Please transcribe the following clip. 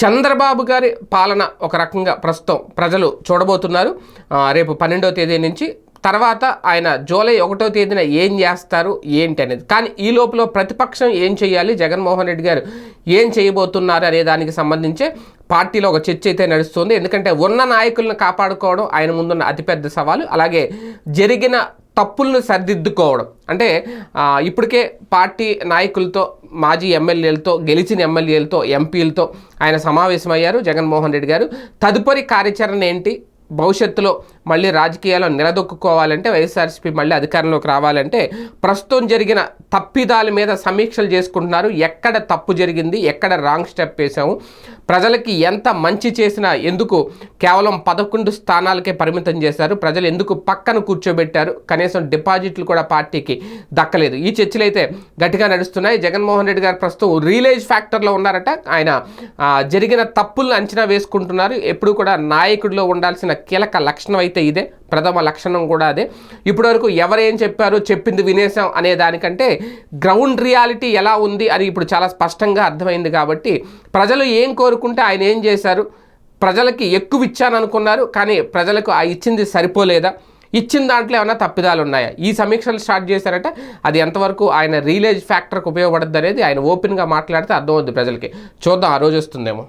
చంద్రబాబు గారి పాలన ఒక రకంగా ప్రస్తుతం ప్రజలు చూడబోతున్నారు. రేపు పన్నెండవ తేదీ నుంచి తర్వాత ఆయన జూలై ఒకటో తేదీన ఏం చేస్తారు ఏంటి అనేది. కానీ ఈ లోపల ప్రతిపక్షం ఏం చేయాలి జగన్మోహన్ రెడ్డి గారు ఏం చేయబోతున్నారు అనే దానికి సంబంధించే పార్టీలో ఒక చర్చ అయితే నడుస్తుంది. ఎందుకంటే ఉన్న నాయకులను కాపాడుకోవడం ఆయన ముందున్న అతిపెద్ద సవాలు. అలాగే జరిగిన తప్పులను సరిదిద్దుకోవడం. అంటే ఇప్పటికే పార్టీ నాయకులతో మాజీ ఎమ్మెల్యేలతో గెలిచిన ఎమ్మెల్యేలతో ఎంపీలతో ఆయన సమావేశమయ్యారు జగన్మోహన్ రెడ్డి గారు. తదుపరి కార్యాచరణ ఏంటి? భవిష్యత్తులో మళ్ళీ రాజకీయాల్లో నిలదొక్కుకోవాలంటే వైఎస్ఆర్సీపీ మళ్ళీ అధికారంలోకి రావాలంటే ప్రస్తుతం జరిగిన తప్పిదాల మీద సమీక్షలు చేసుకుంటున్నారు. ఎక్కడ తప్పు జరిగింది ఎక్కడ రాంగ్ స్టెప్ వేసాము ప్రజలకి ఎంత మంచి చేసినా ఎందుకు కేవలం పదకొండు స్థానాలకే పరిమితం చేశారు ప్రజలు ఎందుకు పక్కన కూర్చోబెట్టారు కనీసం డిపాజిట్లు కూడా పార్టీకి దక్కలేదు. ఈ చర్చలు అయితే గట్టిగా నడుస్తున్నాయి. జగన్మోహన్ రెడ్డి గారు ప్రస్తుతం రీలేజ్ ఫ్యాక్టర్లో ఉన్నారట. ఆయన జరిగిన తప్పులను అంచనా వేసుకుంటున్నారు. ఎప్పుడు కూడా నాయకుడిలో ఉండాల్సిన కీలక లక్షణం అయితే ఇదే ప్రథమ లక్షణం కూడా అదే. ఇప్పటివరకు ఎవరేం చెప్పారు చెప్పింది వినేసాం అనే దానికంటే గ్రౌండ్ రియాలిటీ ఎలా ఉంది అని ఇప్పుడు చాలా స్పష్టంగా అర్థమైంది కాబట్టి ప్రజలు ఏం కోరుకుంటే ఆయన ఏం చేశారు? ప్రజలకి ఎక్కువ ఇచ్చాను అనుకున్నారు కానీ ప్రజలకు ఆ ఇచ్చింది సరిపోలేదా? ఇచ్చిన దాంట్లో ఏమైనా తప్పిదాలు ఉన్నాయా? ఈ సమీక్షలు స్టార్ట్ చేశారంటే. అది ఎంతవరకు ఆయన రీలేజ్ ఫ్యాక్టర్కి ఉపయోగపడద్దు అనేది ఆయన ఓపెన్గా మాట్లాడితే అర్థమవుద్ది ప్రజలకి. చూద్దాం ఆ రోజు వస్తుందేమో.